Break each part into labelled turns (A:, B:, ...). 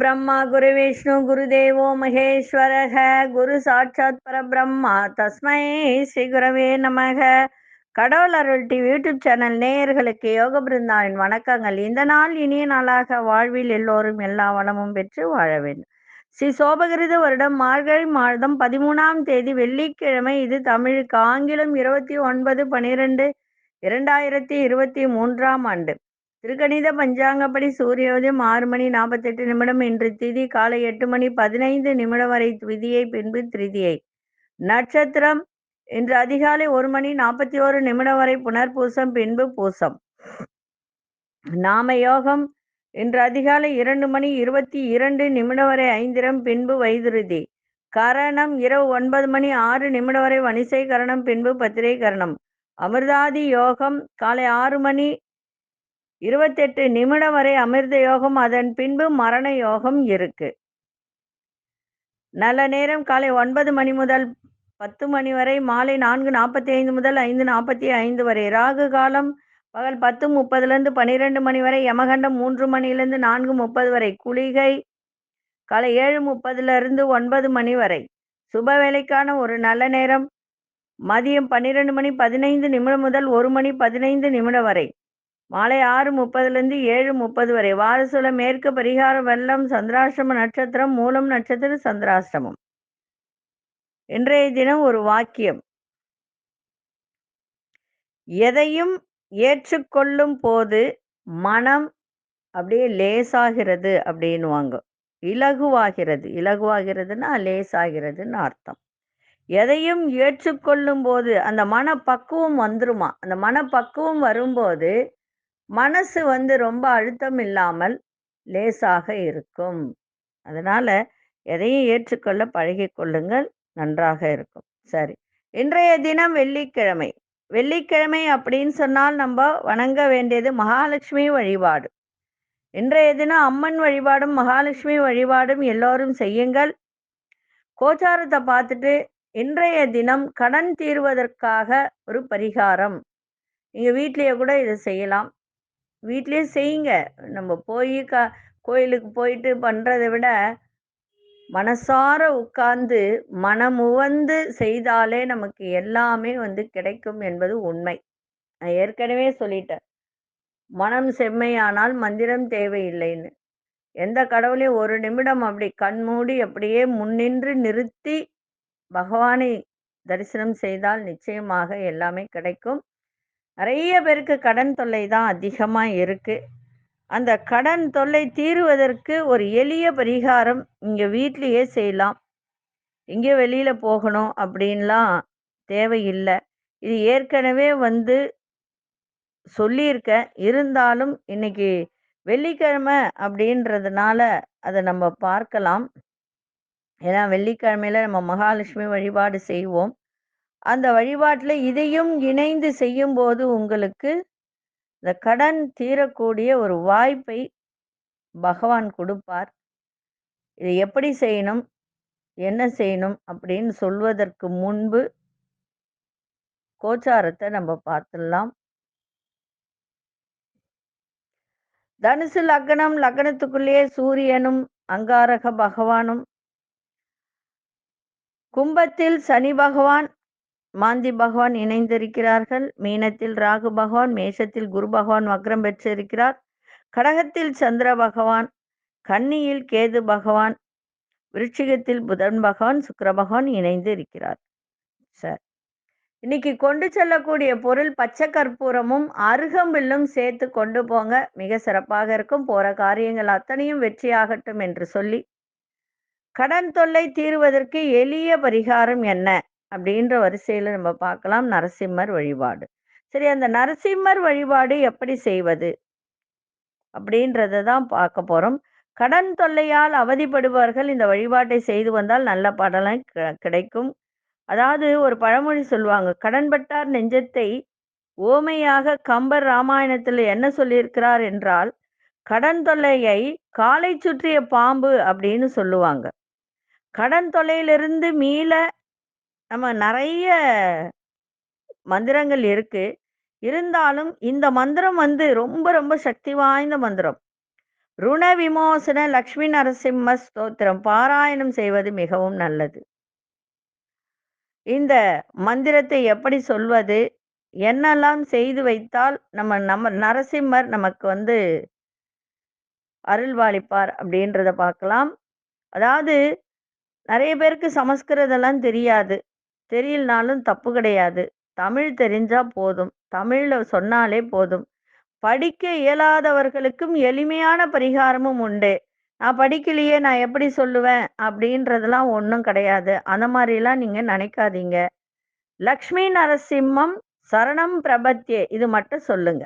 A: பிரம்மா குரு விஷ்ணு குரு தேவோ மகேஸ்வரக குரு சாட்சாத் பரபிரம்மா தஸ்மை ஸ்ரீ குரவே நமக கடவுள் அருள் டிவி யூடியூப் சேனல் நேயர்களுக்கு யோக பிருந்தாவின் வணக்கங்கள். இந்த நாள் இனிய நாளாக வாழ்வில் எல்லோரும் எல்லா வளமும் பெற்று வாழ வேண்டும். ஸ்ரீ சோபகிருத வருடம் மார்கழி மாதம் பதிமூணாம் தேதி வெள்ளிக்கிழமை. இது தமிழுக்கு ஆங்கிலம் இருபத்தி ஒன்பது பனிரெண்டு இரண்டாயிரத்தி இருபத்தி மூன்றாம் ஆண்டு. திருக்கணித பஞ்சாங்கப்படி சூரியோதயம் ஆறு மணி நாற்பத்தெட்டு நிமிடம் இன்று திதி காலை எட்டு மணி பதினைந்து நிமிடம் வரை விதியை பின்பு திருதியை. நட்சத்திரம் இன்று அதிகாலை ஒரு மணி நாற்பத்தி ஓரு நிமிடம் வரை புனர்பூசம் பின்பு பூசம். நாம யோகம் இன்று அதிகாலை இரண்டு மணி இருபத்தி இரண்டு நிமிடம் வரை ஐந்திரம் பின்பு வைதுருதி. கரணம் இரவு ஒன்பது மணி ஆறு நிமிடம் வரை வணிசை கரணம் பின்பு பத்திரை கரணம். அமிர்தாதி யோகம் காலை ஆறு மணி இருபத்தெட்டு நிமிடம் வரை அமிர்த யோகம் அதன் பின்பு மரண யோகம் இருக்கு. நல்ல நேரம் காலை ஒன்பது மணி முதல் பத்து மணி வரை மாலை நான்கு நாற்பத்தி ஐந்து முதல் ஐந்து நாற்பத்தி ஐந்து வரை. ராகு காலம் பகல் பத்து முப்பதுலேருந்து பன்னிரெண்டு மணி வரை யமகண்டம் மூன்று மணிலேருந்து நான்கு முப்பது வரை. குளிகை காலை ஏழு முப்பதுலேருந்து ஒன்பது மணி வரை. சுப வேலைக்கான ஒரு நல்ல நேரம் மதியம் பன்னிரெண்டு மணி பதினைந்து நிமிடம் முதல் ஒரு மணி பதினைந்து நிமிடம் வரை. மாலை ஆறு முப்பதுலேருந்து ஏழு முப்பது வரை. வாரசுல மேற்கு பரிகார வெள்ளம் சந்திராஷ்டம நட்சத்திரம் மூலம் நட்சத்திரம் சந்திராஷ்டமம். இன்றைய தினம் ஒரு வாக்கியம். எதையும் ஏற்றுக்கொள்ளும் போது மனம் அப்படியே லேசாகிறது அப்படின்வாங்க இலகுவாகிறது. இலகுவாகிறதுனா லேசாகிறதுன்னு அர்த்தம். எதையும் ஏற்றுக்கொள்ளும் போது அந்த மனப்பக்குவம் வந்துருமா? அந்த மனப்பக்குவம் வரும்போது மனசு வந்து ரொம்ப அழுத்தம் இல்லாமல் லேசாக இருக்கும். அதனால எதையும் ஏற்றுக்கொள்ள பழகி கொள்ளுங்கள். நன்றாக இருக்கும். சரி. இன்றைய தினம் வெள்ளிக்கிழமை. வெள்ளிக்கிழமை அப்படின்னு சொன்னால் நம்ம வணங்க வேண்டியது மகாலட்சுமி வழிபாடு. இன்றைய தினம் அம்மன் வழிபாடும் மகாலட்சுமி வழிபாடும் எல்லோரும் செய்யுங்கள். கோச்சாரத்தை பார்த்துட்டு இன்றைய தினம் கடன் தீர்வதற்காக ஒரு பரிகாரம். நீங்கள் வீட்லேயே கூட இதை செய்யலாம். வீட்டிலே செய்யுங்க. நம்ம போய் க கோயிலுக்கு போயிட்டு பண்ணுறதை விட மனசார உட்கார்ந்து மனமுவந்து செய்தாலே நமக்கு எல்லாமே வந்து கிடைக்கும் என்பது உண்மை. நான் ஏற்கனவே சொல்லிட்டேன். மனம் செம்மையானால் மந்திரம் தேவையில்லைன்னு. எந்த கடவுளையும் ஒரு நிமிடம் அப்படி கண்மூடி அப்படியே முன்னின்று நிறுத்தி பகவானை தரிசனம் செய்தால் நிச்சயமாக எல்லாமே கிடைக்கும். நிறைய பேருக்கு கடன் தொல்லை தான் அதிகமாக இருக்குது அந்த கடன் தொல்லை தீருவதற்கு ஒரு எளிய பரிகாரம் இங்கே வீட்லேயே செய்யலாம். இங்கே வெளியில் போகணும் அப்படின்லாம் தேவையில்லை. இது ஏற்கனவே வந்து சொல்லியிருக்கேன். இருந்தாலும் இன்னைக்கு வெள்ளிக்கிழமை அப்படின்றதுனால அதை நம்ம பார்க்கலாம். ஏன்னா வெள்ளிக்கிழமையில நம்ம மகாலட்சுமி வழிபாடு செய்வோம். அந்த வழிபாட்டில் இதையும் இணைந்து செய்யும்போது உங்களுக்கு இந்த கடன் தீரக்கூடிய ஒரு வாய்ப்பை பகவான் கொடுப்பார். இதை எப்படி செய்யணும்? என்ன செய்யணும்? அப்படின்னு சொல்வதற்கு முன்பு கோச்சாரத்தை நம்ம பார்த்துடலாம். தனுசு லக்னம் லக்னத்துக்குள்ளேயே சூரியனும் அங்காரக பகவானும். கும்பத்தில் சனி பகவான் மாந்தி பகவான் இணைந்திருக்கிறார்கள். மீனத்தில் ராகு பகவான் மேஷத்தில் குரு பகவான் வக்ரம் பெற்றிருக்கிறார். கடகத்தில் சந்திர பகவான் கன்னியில் கேது பகவான் விருட்சிகத்தில் புதன் பகவான் சுக்கர பகவான் இணைந்து இருக்கிறார் சார் இன்னைக்கு கொண்டு செல்லக்கூடிய பொருள் பச்சை கற்பூரமும் அருகம்பில்லும் சேர்த்து கொண்டு போங்க. மிக சிறப்பாக இருக்கும். போற காரியங்கள் அத்தனையும் வெற்றியாகட்டும் என்று சொல்லி. கடன் தொல்லை தீர்வதற்கு எளிய பரிகாரம் என்ன? அப்படின்ற வரிசையில் நம்ம பார்க்கலாம். நரசிம்மர் வழிபாடு. சரி அந்த நரசிம்மர் வழிபாடு எப்படி செய்வது? அப்படின்றத தான் பார்க்க போகிறோம் கடன் தொல்லையால் அவதிப்படுபவர்கள் இந்த வழிபாட்டை செய்து வந்தால் நல்ல பலன் கிடைக்கும். அதாவது ஒரு பழமொழி சொல்லுவாங்க கடன்பட்டார் நெஞ்சத்தை ஓமையாக கம்பர் ராமாயணத்தில் என்ன சொல்லியிருக்கிறார் என்றால் கடன் தொல்லையை காலை சுற்றிய பாம்பு அப்படின்னு சொல்லுவாங்க. கடன் தொல்லையிலிருந்து மீள நம்ம நிறைய மந்திரங்கள் இருக்கு. இருந்தாலும் இந்த மந்திரம் வந்து ரொம்ப ரொம்ப சக்தி வாய்ந்த மந்திரம். ருண விமோசன லக்ஷ்மி நரசிம்ம ஸ்தோத்திரம். பாராயணம் செய்வது மிகவும் நல்லது. இந்த மந்திரத்தை எப்படி சொல்வது? என்னெல்லாம் செய்து வைத்தால் நம்ம நம்ம நரசிம்மர் நமக்கு வந்து அருள்வாளிப்பார் அப்படின்றத பார்க்கலாம். அதாவது நிறைய பேருக்கு சமஸ்கிருதம்லாம் தெரியாது. தெரியலனாலும் தப்பு கிடையாது. தமிழ் தெரிஞ்சா போதும். தமிழில் சொன்னாலே போதும். படிக்க இயலாதவர்களுக்கும் எளிமையான பரிகாரமும் உண்டு. நான் படிக்கலையே நான் எப்படி சொல்லுவேன்? அப்படின்றதெல்லாம் ஒன்றும் கிடையாது. அந்த மாதிரிலாம் நீங்கள் நினைக்காதீங்க. லக்ஷ்மி நரசிம்மம் சரணம் பிரபத்யே. இது மட்டும் சொல்லுங்க.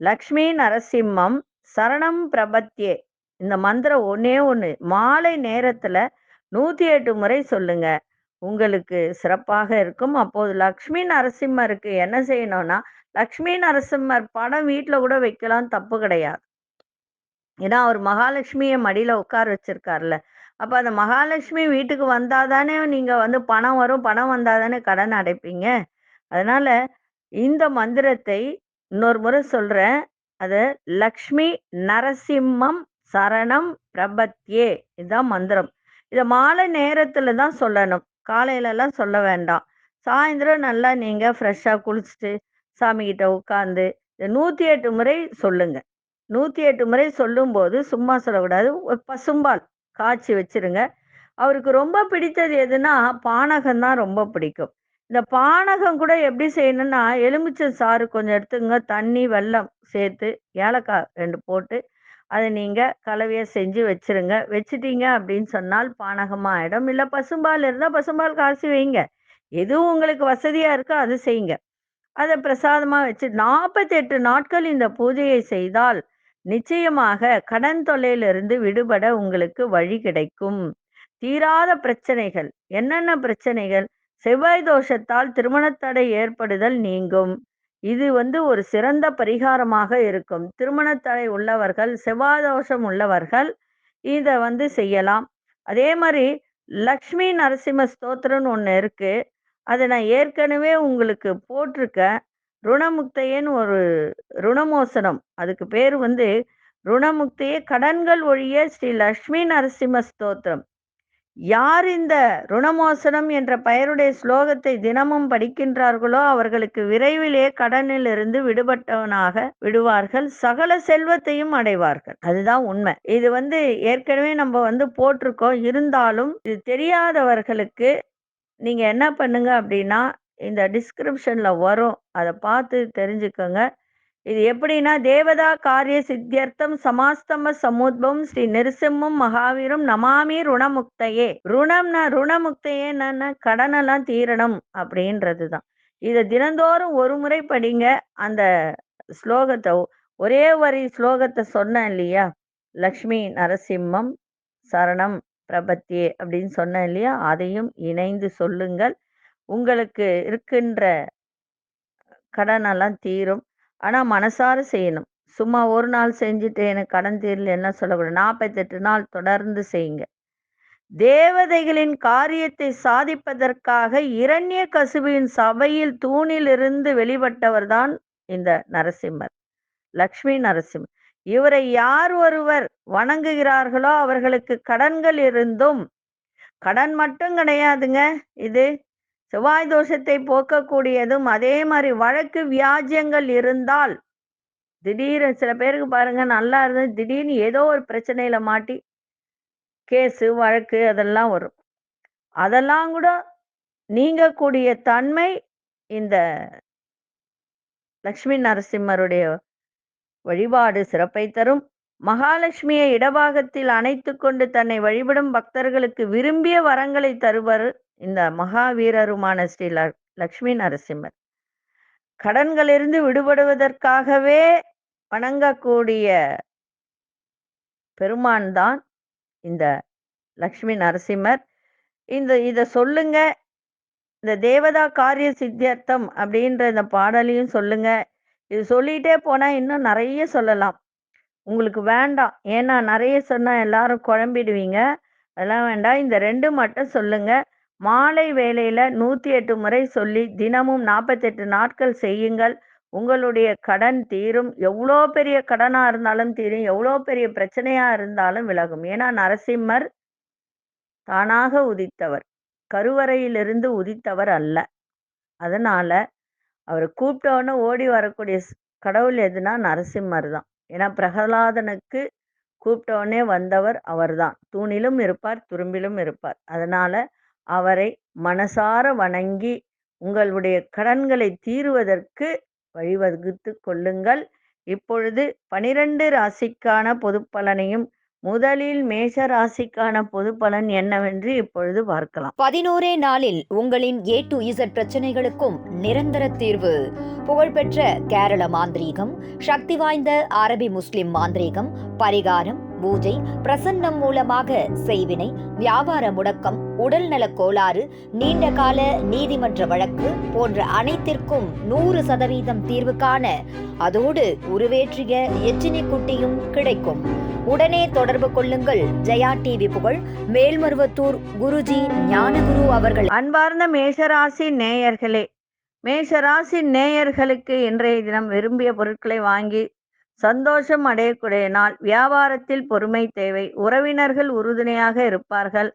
A: லக்ஷ்மி நரசிம்மம் சரணம் பிரபத்யே. இந்த மந்திரம் ஒன்னே ஒன்று மாலை நேரத்தில் நூற்றி எட்டு முறை சொல்லுங்கள் உங்களுக்கு சிறப்பாக இருக்கும். அப்போது லக்ஷ்மி நரசிம்மருக்கு என்ன செய்யணும்னா லக்ஷ்மி நரசிம்மர் படம் வீட்டில் கூட வைக்கலாம் தப்பு கிடையாது. ஏன்னா அவர் மகாலட்சுமியை மடியில் உட்கார வச்சிருக்காருல்ல. அப்போ அந்த மகாலட்சுமி வீட்டுக்கு வந்தாதானே நீங்கள் வந்து பணம் வரும். பணம் வந்தாதானே கடன் அடைப்பீங்க. அதனால இந்த மந்திரத்தை இன்னொரு முறை சொல்கிறேன் அது லக்ஷ்மி நரசிம்மம் சரணம் பிரபத்யே. இதுதான் மந்திரம். இதை மாலை நேரத்தில் தான் சொல்லணும். காலையிலலாம் சொல்ல வேண்டாம். சாயந்தரம் நல்லா நீங்கள் ஃப்ரெஷ்ஷாக குளிச்சுட்டு சாமிக்கிட்ட உட்காந்து நூற்றி எட்டு முறை சொல்லுங்க. நூற்றி எட்டு முறை சொல்லும்போது சும்மா சொல்லக்கூடாது. ஒரு பசும்பால் காய்ச்சி வச்சிருங்க. அவருக்கு ரொம்ப பிடித்தது எதுனா பானகம் தான் ரொம்ப பிடிக்கும். இந்த பானகம் கூட எப்படி செய்யணும்னா எலுமிச்சை சாறு கொஞ்சம் எடுத்துங்க. தண்ணி வெல்லம் சேர்த்து ஏலக்காய் ரெண்டு போட்டு அதை நீங்கள் கலவையை செஞ்சு வச்சிருங்க. வச்சிட்டீங்க அப்படின்னு சொன்னால் பானகமாக ஆயிடும் இல்லை பசும்பால் இருந்தால் பசும்பால் காய்ச்சி வைங்க. எது உங்களுக்கு வசதியாக இருக்கோ அது செய்யுங்க. அதை பிரசாதமாக வச்சு நாற்பத்தெட்டு நாட்கள் இந்த பூஜையை செய்தால் நிச்சயமாக கடன் தொல்லையிலிருந்து விடுபட உங்களுக்கு வழி கிடைக்கும். தீராத பிரச்சனைகள். என்னென்ன பிரச்சனைகள்? செவ்வாய் தோஷத்தால் திருமணத்தடை ஏற்படுதல் நீங்கும். இது வந்து ஒரு சிறந்த பரிகாரமாக இருக்கும். திருமணத்தடை உள்ளவர்கள் செவ்வாதோஷம் உள்ளவர்கள் இதை வந்து செய்யலாம். அதே மாதிரி லக்ஷ்மி நரசிம்ம ஸ்தோத்திரம்னு ஒன்று இருக்குது அதை நான் ஏற்கனவே உங்களுக்கு போட்டிருக்கேன். ருணமுக்தையன்னு ஒரு ருணமோசனம். அதுக்கு பேர் வந்து ருணமுக்தையே கடன்கள் ஒழிய ஸ்ரீ லக்ஷ்மி நரசிம்ம ஸ்தோத்திரம். யார் இந்த ருணமோசனம் என்ற பெயருடைய ஸ்லோகத்தை தினமும் படிக்கின்றார்களோ அவர்களுக்கு விரைவிலே கடனிலிருந்து விடுபட்டவனாக விடுவார்கள். சகல செல்வத்தையும் அடைவார்கள். அதுதான் உண்மை. இது வந்து ஏற்கனவே நம்ம வந்து போட்டிருக்கோம். இருந்தாலும் இது தெரியாதவர்களுக்கு நீங்க என்ன பண்ணுங்க அப்படின்னா இந்த டிஸ்கிரிப்ஷன்ல வரும். அதை பார்த்து தெரிஞ்சுக்கோங்க. இது எப்படின்னா தேவதா காரிய சித்தியர்த்தம் சமாஸ்தம சமுத்பம் ஸ்ரீ நிருசிம்மம் மகாவீரம் நமாமி ருணமுக்தையே. ருணம்னா ருணமுக்தையே என்னன்னா கடனெல்லாம் தீரணும் அப்படின்றது தான் இதை தினந்தோறும் ஒரு முறை படிங்க. அந்த ஸ்லோகத்தை ஒரே வரி ஸ்லோகத்தை சொன்னேன் இல்லையா? லக்ஷ்மி நரசிம்மம் சரணம் பிரபத்தி அப்படின்னு சொன்னேன் இல்லையா? அதையும் இணைந்து சொல்லுங்கள். உங்களுக்கு இருக்கின்ற கடனெல்லாம் தீரும். ஆனா மனசார செய்யணும். சும்மா ஒரு நாள் செஞ்சுட்டு எனக்கு கடன் தீரில் என்ன சொல்லக்கூடாது. நாற்பத்தெட்டு நாள் தொடர்ந்து செய்யுங்க. தேவதைகளின் காரியத்தை சாதிப்பதற்காக இரண்ய கசுவின் சபையில் தூணிலிருந்து வெளிப்பட்டவர் தான் இந்த நரசிம்மர். லக்ஷ்மி நரசிம்மர். இவரை யார் ஒருவர் வணங்குகிறார்களோ அவர்களுக்கு கடன்கள் இருந்தும் கடன் மட்டும் கிடையாதுங்க இது. செவ்வாய் தோஷத்தை போக்கக்கூடியதும் அதே மாதிரி வழக்கு வியாஜ்யங்கள் இருந்தால் திடீர்னு சில பேருக்கு பாருங்க நல்லா இருந்து திடீர்னு ஏதோ ஒரு பிரச்சனையில மாட்டி கேஸு வழக்கு அதெல்லாம் வரும். அதெல்லாம் கூட நீங்கக்கூடிய தன்மை இந்த லக்ஷ்மி நரசிம்மருடைய வழிபாடு சிறப்பை தரும். மகாலட்சுமியை இடபாகத்தில் அணைத்து கொண்டு தன்னை வழிபடும் பக்தர்களுக்கு விரும்பிய வரங்களை தருவர். இந்த மகாவீரருமான ஸ்ரீ ல லக்ஷ்மி நரசிம்மர். கடன்களிலிருந்து விடுபடுவதற்காகவே வணங்கக்கூடிய பெருமான் தான் இந்த லக்ஷ்மி நரசிம்மர். இந்த இதை சொல்லுங்க. இந்த தேவதா காரிய சித்தியர்த்தம் அப்படின்ற இந்த பாடலையும் சொல்லுங்க. இது சொல்லிட்டே போனா இன்னும் நிறைய சொல்லலாம். உங்களுக்கு வேண்டாம். ஏன்னா நிறைய சொன்னா எல்லாரும் குழம்பிடுவீங்க. அதெல்லாம் வேண்டாம். இந்த ரெண்டு மட்டும் சொல்லுங்க. மாலை வேளையில நூத்தி எட்டு முறை சொல்லி தினமும் நாற்பத்தெட்டு நாட்கள் செய்யுங்கள். உங்களுடைய கடன் தீரும். எவ்வளோ பெரிய கடனாக இருந்தாலும் தீரும். எவ்வளோ பெரிய பிரச்சனையாக இருந்தாலும் விலகும். ஏன்னா நரசிம்மர் தானாக உதித்தவர். கருவறையிலிருந்து உதித்தவர் அல்ல. அதனால அவர் கூப்பிட்டவொன்னே ஓடி வரக்கூடிய கடவுள் எதுனா நரசிம்மர் தான். ஏன்னா பிரகலாதனுக்கு கூப்பிட்டோன்னே வந்தவர் அவர்தான். தூணிலும் இருப்பார் துரும்பிலும் இருப்பார். அதனால அவரை மனசார வணங்கி உங்களுடைய கடன்களை தீருவதற்கு வழிவகுத்து கொள்ளுங்கள். இப்பொழுது பனிரெண்டு ராசிக்கான பொது பலனையும் முதலில் மேஷ ராசிக்கான பொது பலன் என்னவென்று இப்பொழுது பார்க்கலாம்.
B: பதினோரே நாளில் உங்களின் ஏ டு இசட் பிரச்சனைகளுக்கும் நிரந்தர தீர்வு. புகழ்பெற்ற கேரள மாந்திரீகம் சக்தி வாய்ந்த அரபி முஸ்லிம் மாந்திரீகம் பரிகாரம் பூஜை பிரசன்னம் மூலமாக செய்வினை வியாபார முடக்கம் உடல்நலக் கோளாறு நீண்ட கால நீதிமன்ற வழக்கு போன்ற அனைத்திற்கும் நூறு சதவீதம் தீர்வு காண அதோடு உருவேற்றிய எச்சினி குட்டியும் கிடைக்கும். உடனே தொடர்பு கொள்ளுங்கள். ஜெயா டிவி புகழ் மேல்மருவத்தூர் குருஜி ஞானகுரு அவர்கள்.
A: அன்பார்ந்த மேஷராசி நேயர்களே மேஷராசி நேயர்களுக்கு இன்றைய தினம் விரும்பிய பொருட்களை வாங்கி சந்தோஷம் அடையக்கூடிய நாள் வியாபாரத்தில் பொறுமை தேவை. உறவினர்கள் உறுதுணையாக இருப்பார்கள்.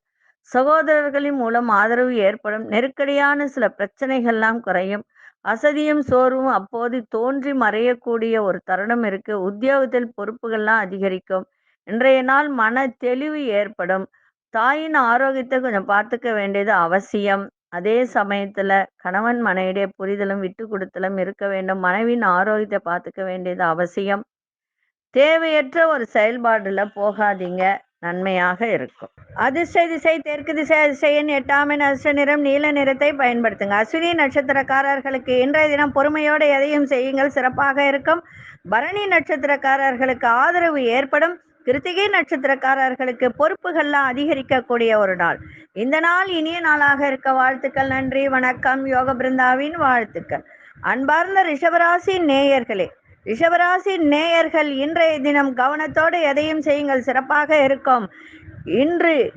A: சகோதரர்களின் மூலம் ஆதரவு ஏற்படும். நெருக்கடியான சில பிரச்சனைகள்லாம் குறையும். அசதியும் சோர்வும் அப்போது தோன்றி மறையக்கூடிய ஒரு தருணம் இருக்கு. உத்தியோகத்தில் பொறுப்புகள்லாம் அதிகரிக்கும். இன்றைய நாள் மன தெளிவு ஏற்படும். தாயின் ஆரோக்கியத்தை கொஞ்சம் பார்த்துக்க வேண்டியது அவசியம். அதே சமயத்துல கணவன் மனைவிடைய புரிதலும் விட்டு கொடுத்தலும் இருக்க வேண்டும். மனைவியின் ஆரோக்கியத்தை பார்த்துக்க வேண்டியது அவசியம். தேவையற்ற ஒரு செயல்பாடுல போகாதீங்க. நன்மையாக இருக்கும். அதிர்ஷ்ட திசை தெற்கு திசை அதிசயன் எட்டாமின் அதிர்ஷ்ட நிறம் நீல நிறத்தை பயன்படுத்துங்க. அஸ்வினி நட்சத்திரக்காரர்களுக்கு இன்றைய தினம் பொறுமையோடு எதையும் செய்யுங்கள். சிறப்பாக இருக்கும். பரணி நட்சத்திரக்காரர்களுக்கு ஆதரவு ஏற்படும். கிருத்திகை நட்சத்திரக்காரர்களுக்கு பொறுப்புகள்லாம் அதிகரிக்கக்கூடிய ஒரு நாள். இந்த நாள் இனிய நாளாக இருக்க வாழ்த்துக்கள். நன்றி வணக்கம். யோக பிருந்தாவின் வாழ்த்துக்கள். அன்பார்ந்த ரிஷபராசி நேயர்களே ரிஷபராசி நேயர்கள் இன்றைய தினம் கவனத்தோடு எதையும் செய்யுங்கள். சிறப்பாக இருக்கும். இன்று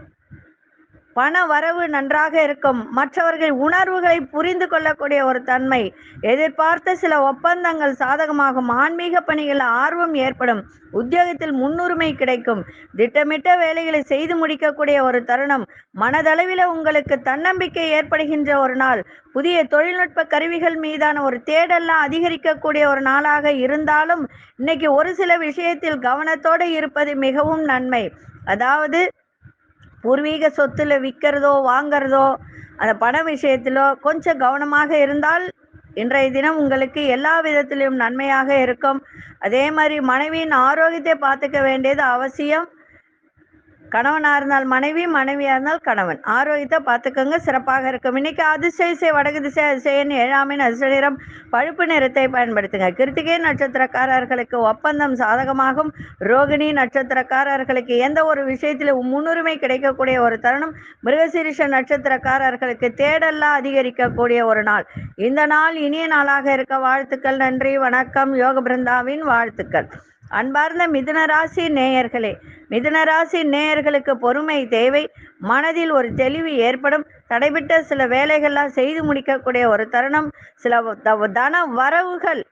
A: பண வரவு நன்றாக இருக்கும். மற்றவர்கள் உணர்வுகளை புரிந்து கொள்ளக்கூடிய ஒரு தன்மை. எதிர்பார்த்த சில ஒப்பந்தங்கள் சாதகமாகும். ஆன்மீக பணிகள் ஆர்வம் ஏற்படும். உத்தியோகத்தில் முன்னுரிமை கிடைக்கும். திட்டமிட்ட வேலைகளை செய்து முடிக்கக்கூடிய ஒரு தருணம். மனதளவில் உங்களுக்கு தன்னம்பிக்கை ஏற்படுகின்ற ஒரு நாள். புதிய தொழில்நுட்ப கருவிகள் மீதான ஒரு தேடல்லாம் அதிகரிக்கக்கூடிய ஒரு நாளாக இருந்தாலும் இன்னைக்கு ஒரு சில விஷயத்தில் கவனத்தோடு இருப்பது மிகவும் நன்மை. அதாவது பூர்வீக சொத்துல விற்கிறதோ வாங்கிறதோ அந்த பண விஷயத்திலோ கொஞ்சம் கவனமாக இருந்தால் இன்றைய தினம் உங்களுக்கு எல்லா விதத்திலும் நன்மையாக இருக்கும். அதே மாதிரி மனைவியின் ஆரோக்கியத்தை பார்த்துக்க வேண்டியது அவசியம். கணவனாக இருந்தால் மனைவி மனைவியாக இருந்தால் கணவன். ஆரோக்கியத்தை பார்த்துக்கோங்க சிறப்பாக இருக்கும். இன்னைக்கு அதிசய திசை வடக்கு திசை அதிசயன் ஏழாமின் அதிர்ஷ்ட நிறம் பழுப்பு நிறத்தை பயன்படுத்துங்க. கிருத்திகை நட்சத்திரக்காரர்களுக்கு ஒப்பந்தம் சாதகமாகும். ரோகிணி நட்சத்திரக்காரர்களுக்கு எந்த ஒரு விஷயத்திலும் முன்னுரிமை கிடைக்கக்கூடிய ஒரு தருணம். மிருகசீரிஷ நட்சத்திரக்காரர்களுக்கு தேடெல்லாம் அதிகரிக்கக்கூடிய ஒரு நாள். இந்த நாள் இனிய நாளாக இருக்க வாழ்த்துக்கள். நன்றி வணக்கம். யோக பிருந்தாவின் வாழ்த்துக்கள். அன்பார்ந்த மிதுனராசி நேயர்களே மிதுனராசி நேயர்களுக்கு பொறுமை தேவை. மனதில் ஒரு தெளிவு ஏற்படும். தடைபட்ட சில வேலைகள்லாம் செய்து முடிக்கக்கூடிய ஒரு தருணம். சில தன வரவுகள்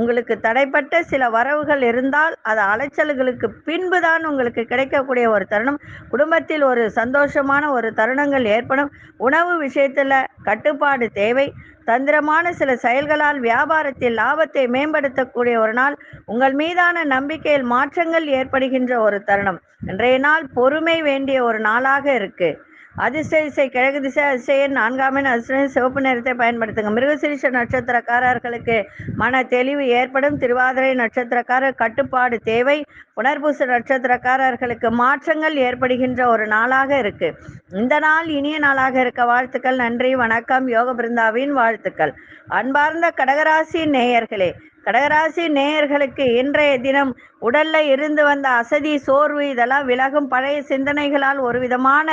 A: உங்களுக்கு தடைப்பட்ட சில வரவுகள் இருந்தால் அது அலைச்சல்களுக்கு பின்புதான் உங்களுக்கு கிடைக்கக்கூடிய ஒரு தருணம். குடும்பத்தில் ஒரு சந்தோஷமான ஒரு தருணங்கள் ஏற்படும். உணவு விஷயத்தில் கட்டுப்பாடு தேவை. தந்திரமான சில செயல்களால் வியாபாரத்தில் லாபத்தை மேம்படுத்தக்கூடிய ஒரு நாள். உங்கள் மீதான நம்பிக்கையில் மாற்றங்கள் ஏற்படுகின்ற ஒரு தருணம். இன்றைய நாள் பொறுமை வேண்டிய ஒரு நாளாக இருக்குது அதிர்ஷ்ட திசை கிழக்கு திசை அதிசயன் நான்காமின் அதிர்ஷ்டம் சிவப்பு நிறத்தை பயன்படுத்துங்க. மிருகசிரிஷ நட்சத்திரக்காரர்களுக்கு மன தெளிவு ஏற்படும். திருவாதிரை நட்சத்திரக்காரர் கட்டுப்பாடு தேவை. புனர்பூச நட்சத்திரக்காரர்களுக்கு மாற்றங்கள் ஏற்படுகின்ற ஒரு நாளாக இருக்கு. இந்த நாள் இனிய நாளாக இருக்க வாழ்த்துக்கள். நன்றி வணக்கம். யோக பிருந்தாவின் வாழ்த்துக்கள். அன்பார்ந்த கடகராசி நேயர்களே கடகராசி நேயர்களுக்கு இன்றைய தினம் உடல்ல இருந்து வந்த அசதி சோர்வு இதெல்லாம் விலகும் பழைய சிந்தனைகளால் ஒரு விதமான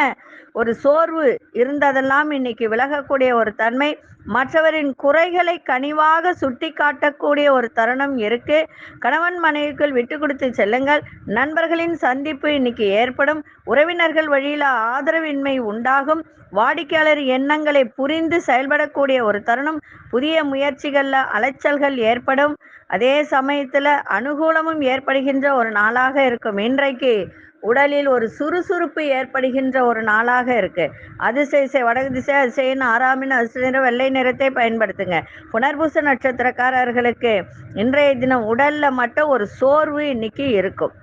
A: ஒரு சோர்வு இருந்ததெல்லாம் இன்னைக்கு விலகக்கூடிய ஒரு தன்மை. மற்றவரின் குறைகளை கனிவாக சுட்டி காட்டக்கூடிய ஒரு தருணம் இருக்கு. கணவன் மனைவிக்குள் விட்டு கொடுத்து செல்லுங்கள். நண்பர்களின் சந்திப்பு இன்னைக்கு ஏற்படும். உறவினர்கள் வழியில் ஆதரவின்மை உண்டாகும். வாடிக்கையாளர் எண்ணங்களை புரிந்து செயல்படக்கூடிய ஒரு தருணம். புதிய முயற்சிகளில் அலைச்சல்கள் ஏற்படும். அதே சமயத்தில் அனுகூலமும் ஏற்படுகின்ற ஒரு நாளாக இருக்கும். இன்றைக்கு உடலில் ஒரு சுறுசுறுப்பு ஏற்படுகின்ற ஒரு நாளாக இருக்கு. அதிசய செய் வடக்கு திசை அதிசயின் ஆறாமின் அதிர்ஷ்ட வெள்ளை நிறத்தை பயன்படுத்துங்க. புனர்பூச நட்சத்திரக்காரர்களுக்கு இன்றைய தினம் உடல்ல மட்டும் ஒரு சோர்வு இன்னைக்கு இருக்கும்.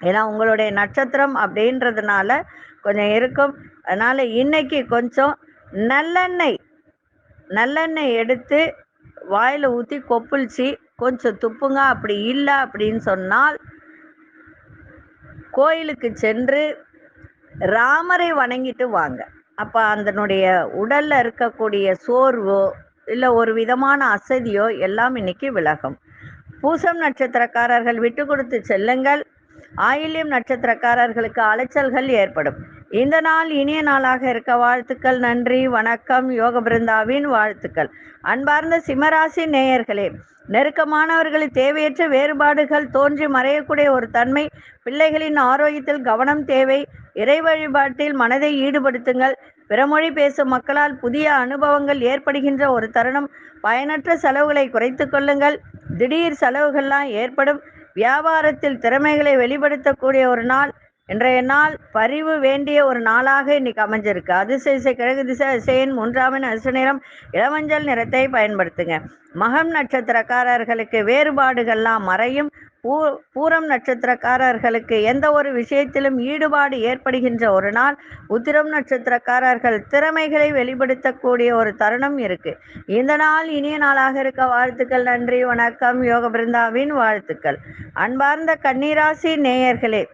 A: ஏன்னா உங்களுடைய நட்சத்திரம் அப்படின்றதுனால கொஞ்சம் இருக்கும். அதனால் இன்னைக்கு கொஞ்சம் நல்லெண்ணெய் நல்லெண்ணெய் எடுத்து வாயில் ஊற்றி கொப்புளிச்சு கொஞ்சம் துப்புங்க. அப்படி இல்லை அப்படின்னு சொன்னால் கோயிலுக்கு சென்று ராமரை வணங்கிட்டு வாங்க. அப்போ அதனுடைய உடலில் இருக்கக்கூடிய சோர்வோ இல்லை ஒரு விதமான அசதியோ எல்லாம் இன்னைக்கு விலகும். பூசம் நட்சத்திரக்காரர்கள் விட்டு கொடுத்து செல்லுங்கள். ஆயில்யம் நட்சத்திரக்காரர்களுக்கு அலைச்சல்கள் ஏற்படும். இந்த நாள் இனிய நாளாக இருக்க வாழ்த்துக்கள் நன்றி வணக்கம் யோக பிருந்தாவின் வாழ்த்துக்கள். அன்பார்ந்த சிம்மராசி நேயர்களே நெருக்கமானவர்களின் தேவையற்ற வேறுபாடுகள் தோன்றி மறையக்கூடிய ஒரு தன்மை பிள்ளைகளின் ஆரோக்கியத்தில் கவனம் தேவை இறை வழிபாட்டில் மனதை ஈடுபடுத்துங்கள் பிறமொழி பேசும் மக்களால் புதிய அனுபவங்கள் ஏற்படுகின்ற ஒரு தருணம் பயனற்ற செலவுகளை குறைத்து கொள்ளுங்கள் திடீர் செலவுகள்லாம் ஏற்படும் வியாபாரத்தில் திறமைகளை வெளிப்படுத்தக்கூடிய ஒரு நாள் இன்றைய நாள் பரிவு வேண்டிய ஒரு நாளாக இன்னைக்கு அமைஞ்சிருக்கு. அதிசய கிழக்கு திசை அதிசயன் மூன்றாமின் அரிச நிறம் இளமஞ்சள் நிறத்தை பயன்படுத்துங்க. மகம் நட்சத்திரக்காரர்களுக்கு வேறுபாடுகள்லாம் மறையும். பூ பூரம் நட்சத்திரக்காரர்களுக்கு எந்த ஒரு விஷயத்திலும் ஈடுபாடு ஏற்படுகின்ற ஒரு நாள். உத்திரம் நட்சத்திரக்காரர்கள் திறமைகளை வெளிப்படுத்தக்கூடிய ஒரு தருணம் இருக்கு. இந்த நாள் இனிய நாளாக இருக்க வாழ்த்துக்கள் நன்றி வணக்கம் யோக பிருந்தாவின் வாழ்த்துக்கள். அன்பார்ந்த கன்னிராசி நேயர்களே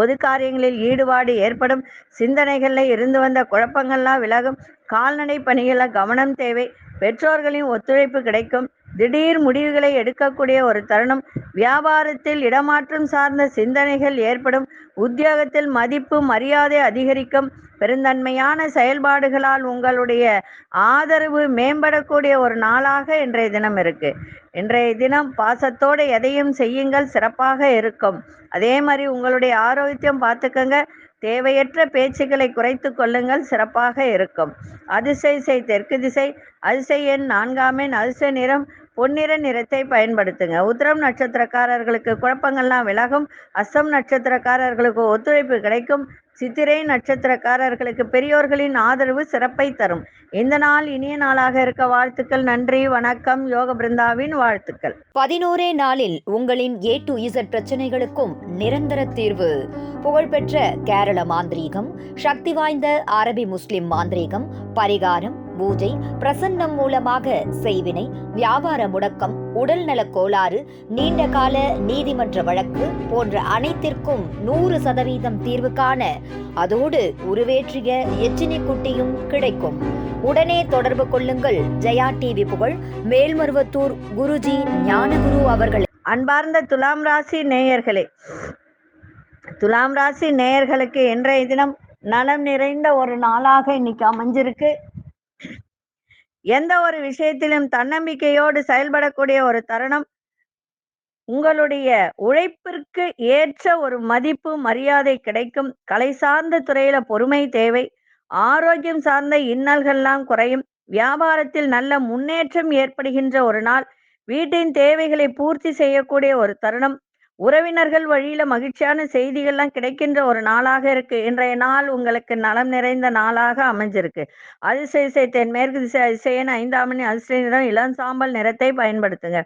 A: பொது காரியங்களில் ஈடுபாடு ஏற்படும். சிந்தனைகளில் இருந்து வந்த குழப்பங்கள்லாம் விலகும். கால்நடை பணிகளில் கவனம் தேவை. பெற்றோர்களின் ஒத்துழைப்பு கிடைக்கும். திடீர் முடிவுகளை எடுக்கக்கூடிய ஒரு தருணம். வியாபாரத்தில் இடமாற்றம் சார்ந்த சிந்தனைகள் ஏற்படும். உத்தியோகத்தில் மதிப்பு மரியாதை அதிகரிக்கும். பெருந்தன்மையான செயல்பாடுகளால் உங்களுடைய ஆதரவு மேம்படக்கூடிய ஒரு நாளாக இன்றைய தினம் இருக்கு. இன்றைய தினம் பாசத்தோடு எதையும் செய்யுங்கள் சிறப்பாக இருக்கும். அதே மாதிரி உங்களுடைய ஆரோக்கியம் பார்த்துக்கங்க. தேவையற்ற பேச்சுக்களை குறைத்து கொள்ளுங்கள் சிறப்பாக இருக்கும். அதிசய செய் தெற்கு திசை அதிசய எண் நான்காம் எண் அதிசய நிறம் பொன்னிற நிறத்தை பயன்படுத்துங்க. உத்திரம் நட்சத்திரக்காரர்களுக்கு குழப்பங்கள்லாம் விலகும். அஸ்ஸம் நட்சத்திரக்காரர்களுக்கு ஒத்துழைப்பு கிடைக்கும். சித்திரை நட்சத்திரக்காரர்களுக்கு பெரியோர்களின் ஆதரவு சிறப்பை தரும். இந்த நாள் இனிய நாளாக இருக்க வாழ்த்துக்கள். நன்றி வணக்கம். யோக பிருந்தாவின் வாழ்த்துக்கள்.
B: பதினோரே நாளில் உங்களின் ஏ டு இசட் பிரச்சனைகளுக்கும் நிரந்தர தீர்வு. புகழ்பெற்ற கேரள மாந்திரீகம் சக்தி வாய்ந்த அரபி முஸ்லிம் மாந்திரீகம் பரிகாரம் பூஜை பிரசன்னம் மூலமாக செய்வினை வியாபார முடக்கம் உடல் நலக் கோளாறு நீண்ட கால நீதிமன்ற வழக்கு போன்ற அனைத்திற்கும் நூறு சதவீதம் தீர்வு காண அதோடு உருவேற்றிய எச்சினி குட்டியும் கிடைக்கும். உடனே தொடர்பு கொள்ளுங்கள். ஜெயா டிவி புகழ் மேல்மருவத்தூர் குருஜி ஞானகுரு அவர்கள்.
A: அன்பார்ந்த துலாம் ராசி நேயர்களே துலாம் ராசி நேயர்களுக்கு இன்றைய தினம் நலம் நிறைந்த ஒரு நாளாக இன்னைக்கு அமைஞ்சிருக்கு. எந்த ஒரு விஷயத்திலும் தன்னம்பிக்கையோடு செயல்படக்கூடிய ஒரு தருணம். உங்களுடைய உழைப்பிற்கு ஏற்ற ஒரு மதிப்பு மரியாதை கிடைக்கும். கலை சார்ந்த துறையில பொறுமை தேவை. ஆரோக்கியம் சார்ந்த இன்னல்கள்லாம் குறையும். வியாபாரத்தில் நல்ல முன்னேற்றம் ஏற்படுகின்ற ஒரு நாள். வீட்டின் தேவைகளை பூர்த்தி செய்யக்கூடிய ஒரு தருணம். உறவினர்கள் வழியில மகிழ்ச்சியான செய்திகள்லாம் கிடைக்கின்ற ஒரு நாளாக இருக்கு. இன்றைய நாள் உங்களுக்கு நலம் நிறைந்த நாளாக அமைஞ்சிருக்கு. அதிசயசை தென்மேற்கு திசை அதிசயன் ஐந்தாம் மணி அதிசய நிறம் இளம் சாம்பல் நிறத்தை பயன்படுத்துங்க.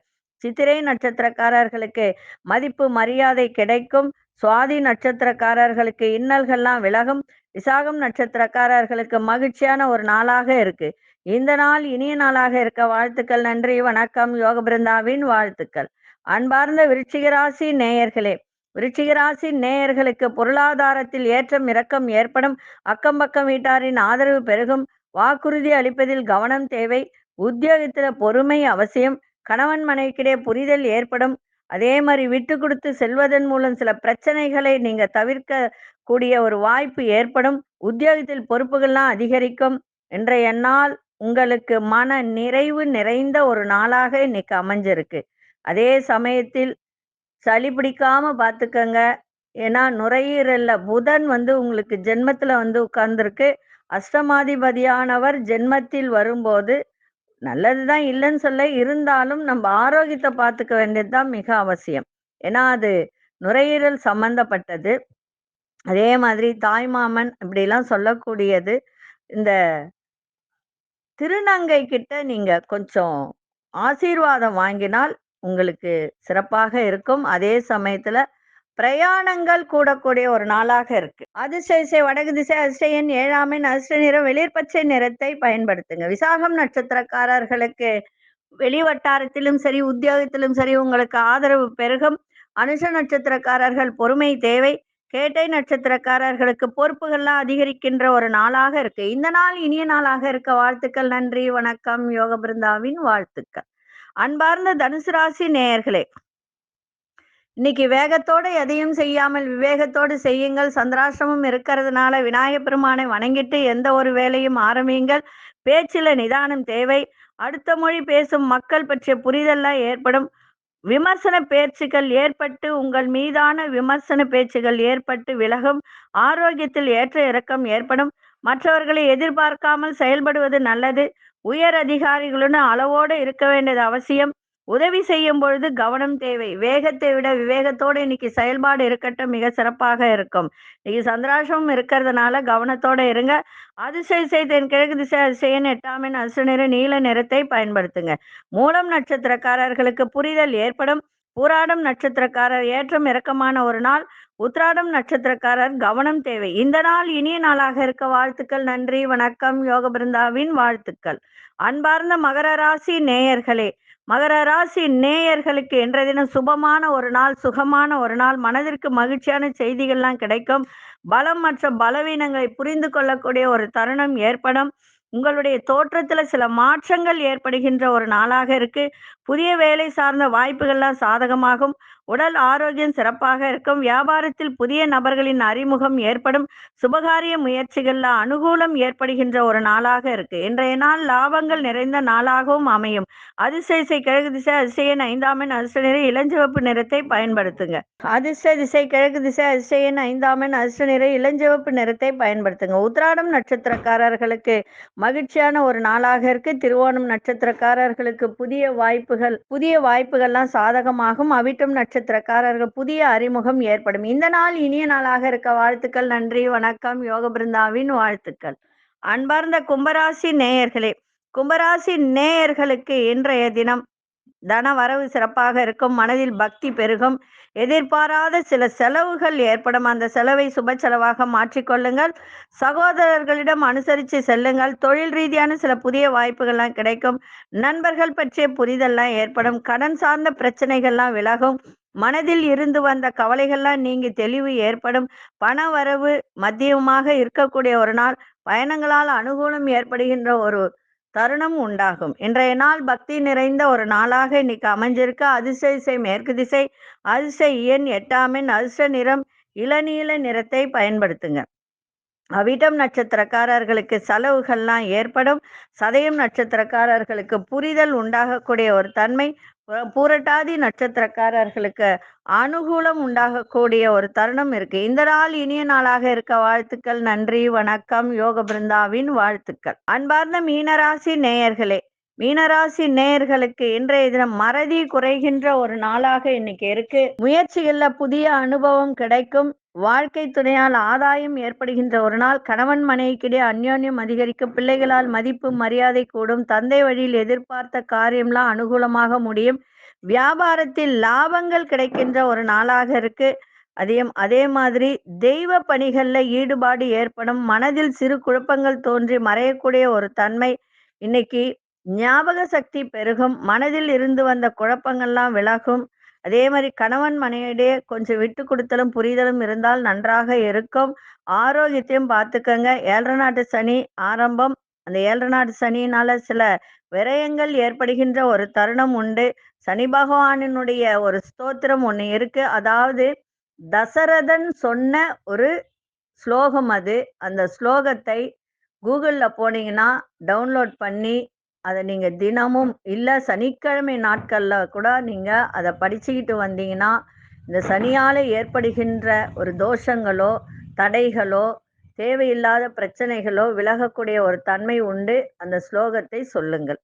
A: சித்திரை நட்சத்திரக்காரர்களுக்கு மதிப்பு மரியாதை கிடைக்கும். சுவாதி நட்சத்திரக்காரர்களுக்கு இன்னல்கள்லாம் விலகும். விசாகம் நட்சத்திரக்காரர்களுக்கு மகிழ்ச்சியான ஒரு நாளாக இருக்கு. இந்த நாள் இனிய நாளாக இருக்க வாழ்த்துக்கள் நன்றி வணக்கம். யோக பிருந்தாவின் வாழ்த்துக்கள். அன்பார்ந்த விருச்சிகராசி நேயர்களே விருச்சிகராசி நேயர்களுக்கு பொருளாதாரத்தில் ஏற்றம் இறக்கம் ஏற்படும். அக்கம் பக்கம் வீட்டாரின் ஆதரவு பெருகும். வாக்குறுதி அளிப்பதில் கவனம் தேவை. உத்தியோகத்துல பொறுமை அவசியம். கணவன் மனைவிக்கிடையே புரிதல் ஏற்படும். அதே மாதிரி விட்டு கொடுத்து செல்வதன் மூலம் சில பிரச்சனைகளை நீங்க தவிர்க்க கூடிய ஒரு வாய்ப்பு ஏற்படும். உத்தியோகத்தில் பொறுப்புகள்லாம் அதிகரிக்கும். இன்றைய நாள் உங்களுக்கு மன நிறைவு நிறைந்த ஒரு நாளாக இன்னைக்கு அமைஞ்சிருக்கு. அதே சமயத்தில் சளி பிடிக்காம பார்த்துக்கங்க ஏன்னா நுரையீரல்ல புதன் வந்து உங்களுக்கு ஜென்மத்தில் வந்து உட்கார்ந்துருக்கு. அஷ்டமாதிபதியானவர் ஜென்மத்தில் வரும்போது நல்லதுதான் இல்லைன்னு சொல்ல இருந்தாலும் நம்ம ஆரோக்கியத்தை பார்த்துக்க வேண்டியது தான் மிக அவசியம். ஏன்னா அது நுரையீரல் சம்பந்தப்பட்டது. அதே மாதிரி தாய்மாமன் இப்படிலாம் சொல்லக்கூடியது. இந்த திருநங்கை கிட்ட நீங்க கொஞ்சம் ஆசீர்வாதம் வாங்கினால் உங்களுக்கு சிறப்பாக இருக்கும். அதே சமயத்துல பிரயாணங்கள் கூடக்கூடிய ஒரு நாளாக இருக்கு. அதிசயசை வடக்கு திசை அதிசயன் ஏழாமின் அதிர்ஷ்ட நிறம் வெளிர்பச்சை நிறத்தை பயன்படுத்துங்க. விசாகம் நட்சத்திரக்காரர்களுக்கு வெளிவட்டாரத்திலும் சரி உத்தியோகத்திலும் சரி உங்களுக்கு ஆதரவு பெருகும். அனுஷ நட்சத்திரக்காரர்கள் பொறுமை தேவை. கேட்டை நட்சத்திரக்காரர்களுக்கு பொறுப்புகள்லாம் அதிகரிக்கின்ற ஒரு நாளாக இருக்கு. இந்த நாள் இனிய நாளாக இருக்க. வாழ்த்துக்கள் நன்றி வணக்கம். யோக பிருந்தாவின் வாழ்த்துக்கள். அன்பார்ந்த தனுசு ராசி நேயர்களே இன்னைக்கு வேகத்தோடு எதையும் செய்யாமல் விவேகத்தோடு செய்யுங்கள். சந்திராசிரமம் இருக்கிறதுனால விநாயக பெருமானை வணங்கிட்டு எந்த ஒரு வேலையும் ஆரம்பியுங்கள். பேச்சில நிதானம் தேவை. அடுத்த மொழி பேசும் மக்கள் பற்றிய புரிதல்லாம் ஏற்படும். விமர்சன பேச்சுகள் ஏற்பட்டு உங்கள் மீதான விமர்சன பேச்சுகள் ஏற்பட்டு விலகும். ஆரோக்கியத்தில் ஏற்ற இறக்கம் ஏற்படும். மற்றவர்களை எதிர்பார்க்காமல் செயல்படுவது நல்லது. உயர் அதிகாரிகளுடன் அளவோடு இருக்க வேண்டியது அவசியம். உதவி செய்யும் பொழுது கவனம் தேவை. வேகத்தை விட விவேகத்தோடு இன்னைக்கு செயல்பாடு இருக்கட்டும் மிக சிறப்பாக இருக்கும். இன்னைக்கு சந்திராசம் இருக்கிறதுனால கவனத்தோட இருங்க. அதிசய செய்தேன் கிழக்கு திசை அதிசயன் எட்டாமின் அசு நிற நீல நிறத்தை பயன்படுத்துங்க. மூலம் நட்சத்திரக்காரர்களுக்கு புரிதல் ஏற்படும். பூராடம் நட்சத்திரக்காரர் ஏற்றம் இறக்கமான ஒரு நாள். உத்ராடம் நட்சத்திரக்காரர் கவனம் தேவை. இந்த நாள் இனிய நாளாக இருக்க வாழ்த்துக்கள் நன்றி வணக்கம் யோக பிருந்தாவின் வாழ்த்துக்கள். அன்பார்ந்த மகர ராசி நேயர்களே மகர ராசி நேயர்களுக்கு இன்றைய தினம் சுபமான ஒரு நாள் சுகமான ஒரு நாள் மனதிற்கு மகிழ்ச்சியான செய்திகள்லாம் கிடைக்கும். பலம் மற்ற பலவீனங்களை புரிந்து கொள்ளக்கூடிய ஒரு தருணம் ஏற்படும். உங்களுடைய தோற்றத்துல சில மாற்றங்கள் ஏற்படுகின்ற ஒரு நாளாக இருக்கு. புதிய வேலை சார்ந்த வாய்ப்புகள்லாம் சாதகமாகும். உடல் ஆரோக்கியம் சிறப்பாக இருக்கும். வியாபாரத்தில் புதிய நபர்களின் அறிமுகம் ஏற்படும் சுபகாரிய முயற்சிகள்ல அனுகூலம் ஏற்படுகின்ற ஒரு நாளாக இருக்கு. இன்றைய நாள் லாபங்கள் நிறைந்த நாளாகவும் அமையும். அதிசய கிழக்கு திசை அதிசயன் ஐந்தாமன் அதிர்ஷ்ட நிற இளஞ்சிவப்பு நிறத்தை பயன்படுத்துங்க. அதிர்ஷ்ட திசை கிழக்கு திசை அதிசயன் ஐந்தாமன் அதிர்ஷ்ட நிறை இளஞ்சிவப்பு நிறத்தை பயன்படுத்துங்க. உத்ராடம் நட்சத்திரக்காரர்களுக்கு மகிழ்ச்சியான ஒரு நாளாக இருக்கு. திருவோணம் நட்சத்திரக்காரர்களுக்கு புதிய வாய்ப்புகள் புதிய வாய்ப்புகள்லாம் சாதகமாகும். அவிட்டம் நட்சத்திரக்காரர்கள் புதிய அறிமுகம் ஏற்படும். இந்த நாள் இனிய நாளாக இருக்க வாழ்த்துக்கள் நன்றி வணக்கம் யோக பிருந்தாவின் வாழ்த்துக்கள். அன்பார்ந்த கும்பராசி நேயர்களே கும்பராசி நேயர்களுக்கு இன்றைய தினம் தன வரவு சிறப்பாக இருக்கும். மனதில் பக்தி பெருகும். எதிர்பாராத சில செலவுகள் ஏற்படும். அந்த செலவை சுப செலவாக மாற்றிக்கொள்ளுங்கள் சகோதரர்களிடம் அனுசரித்து செல்லுங்கள். தொழில் ரீதியான சில புதிய வாய்ப்புகள்லாம் கிடைக்கும். நண்பர்கள் பற்றிய புரிதல்லாம் ஏற்படும். கடன் சார்ந்த பிரச்சனைகள்லாம் விலகும். மனதில் இருந்து வந்த கவலைகள்லாம் நீங்கி தெளிவு ஏற்படும். பண வரவு மத்தியமாக இருக்கக்கூடிய ஒரு நாள் பயணங்களால் அனுகூலம் ஏற்படுகின்ற ஒரு தருணம் உண்டாகும். இன்றைய நாள் பக்தி நிறைந்த ஒரு நாளாக இன்னைக்கு அமைஞ்சிருக்கு. அதிசய திசை மேற்கு திசை அதிசய இயன் எட்டாமின் அதிர்ஷ்ட நிறம் இளநீல நிறத்தை பயன்படுத்துங்க. அவிட்டம் நட்சத்திரக்காரர்களுக்கு செலவுகள்லாம் ஏற்படும். சதயம் நட்சத்திரக்காரர்களுக்கு புரிதல் உண்டாகக்கூடிய ஒரு தன்மை பூரட்டாதி நட்சத்திரக்காரர்களுக்கு அனுகூலம் உண்டாகக்கூடிய ஒரு தருணம் இருக்கு. இந்த நாள் இனிய நாளாக இருக்க வாழ்த்துக்கள். நன்றி வணக்கம். யோக பிருந்தாவின் வாழ்த்துக்கள். அன்பார்ந்த மீனராசி நேயர்களே மீனராசி நேயர்களுக்கு இன்றைய தினம் மறதி குறைகின்ற ஒரு நாளாக இன்னைக்கு இருக்கு. முயற்சிகள்ல புதிய அனுபவம் கிடைக்கும். வாழ்க்கை துணையால் ஆதாயம் ஏற்படுகின்ற ஒரு நாள். கணவன் மனைவிக்கிடையே அந்யோன்யம் அதிகரிக்கும். பிள்ளைகளால் மதிப்பு மரியாதை கூடும். தந்தை வழியில் எதிர்பார்த்த காரியம்லாம் அனுகூலமாக முடியும். வியாபாரத்தில் லாபங்கள் கிடைக்கின்ற ஒரு நாளாக இருக்கு. அதே அதே மாதிரி தெய்வ பணிகள்ல ஈடுபாடு ஏற்படும். மனதில் சிறு குழப்பங்கள் தோன்றி மறையக்கூடிய ஒரு தன்மை. இன்னைக்கு ஞாபக சக்தி பெருகும் மனதில் இருந்து வந்த குழப்பங்கள்லாம் விலகும். அதே மாதிரி கணவன் மனைவிடையே கொஞ்சம் விட்டு கொடுத்தலும் புரிதலும் இருந்தால் நன்றாக இருக்கும். ஆரோக்கியத்தையும் பார்த்துக்கங்க. ஏழரை நாட்டு சனி ஆரம்பம். அந்த ஏழரை நாட்டு சனியினால சில விரயங்கள் ஏற்படுகின்ற ஒரு தருணம் உண்டு. சனி பகவானினுடைய ஒரு ஸ்தோத்திரம் ஒன்று இருக்கு. அதாவது தசரதன் சொன்ன ஒரு ஸ்லோகம் அது. அந்த ஸ்லோகத்தை கூகுளில் போனீங்கன்னா டவுன்லோட் பண்ணி அதை நீங்கள் தினமும் இல்லை சனிக்கிழமை நாட்களில் கூட நீங்கள் அதை படிச்சுக்கிட்டு வந்தீங்கன்னா இந்த சனியால ஏற்படுகின்ற ஒரு தோஷங்களோ தடைகளோ தேவையில்லாத பிரச்சனைகளோ விலகக்கூடிய ஒரு தன்மை உண்டு அந்த ஸ்லோகத்தை சொல்லுங்கள்.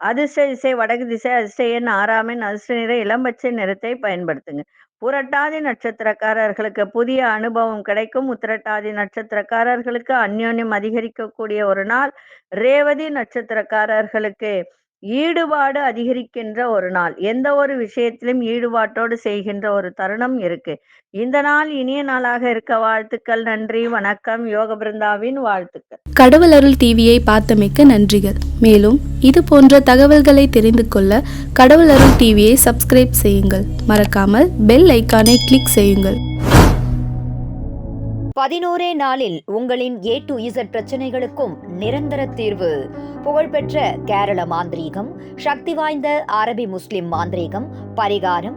A: அதிர்ஷ்ட திசை வடக்கு திசை அதிர்ஷ்ட எண் ஆறாமின் அதிர்ஷ்ட நிற இளம்பச்சை நிறத்தை பயன்படுத்துங்க புரட்டாதி நட்சத்திரக்காரர்களுக்கு புதிய அனுபவம் கிடைக்கும். உத்திரட்டாதி நட்சத்திரக்காரர்களுக்கு அந்யோன்யம் அதிகரிக்கக்கூடிய ஒரு நாள். ரேவதி நட்சத்திரக்காரர்களுக்கு ஈடுபாடு அதிகரிக்கின்ற ஒரு நாள். எந்த ஒரு விஷயத்திலும் ஈடுபாட்டோடு செய்கின்ற ஒரு தருணம் இருக்கு. இந்த நாள் இனிய நாளாக இருக்க வாழ்த்துக்கள் நன்றி வணக்கம். யோக பிருந்தாவின் வாழ்த்துக்கள்.
C: கடவுள் அருள் டிவியை பார்த்தமைக்க நன்றிகள். மேலும் இது போன்ற தகவல்களை தெரிந்து கொள்ள கடவுள் அருள் டிவியை சப்ஸ்கிரைப் செய்யுங்கள். மறக்காமல் பெல் ஐக்கானை கிளிக் செய்யுங்கள்.
B: பதினோரே நாளில் உங்களின் ஏ டு இசட் பிரச்சனைகளுக்கும் நிரந்தர தீர்வு. புகழ்பெற்ற கேரள மாந்திரீகம் சக்தி வாய்ந்த அரபி முஸ்லிம் மாந்திரீகம் பரிகாரம்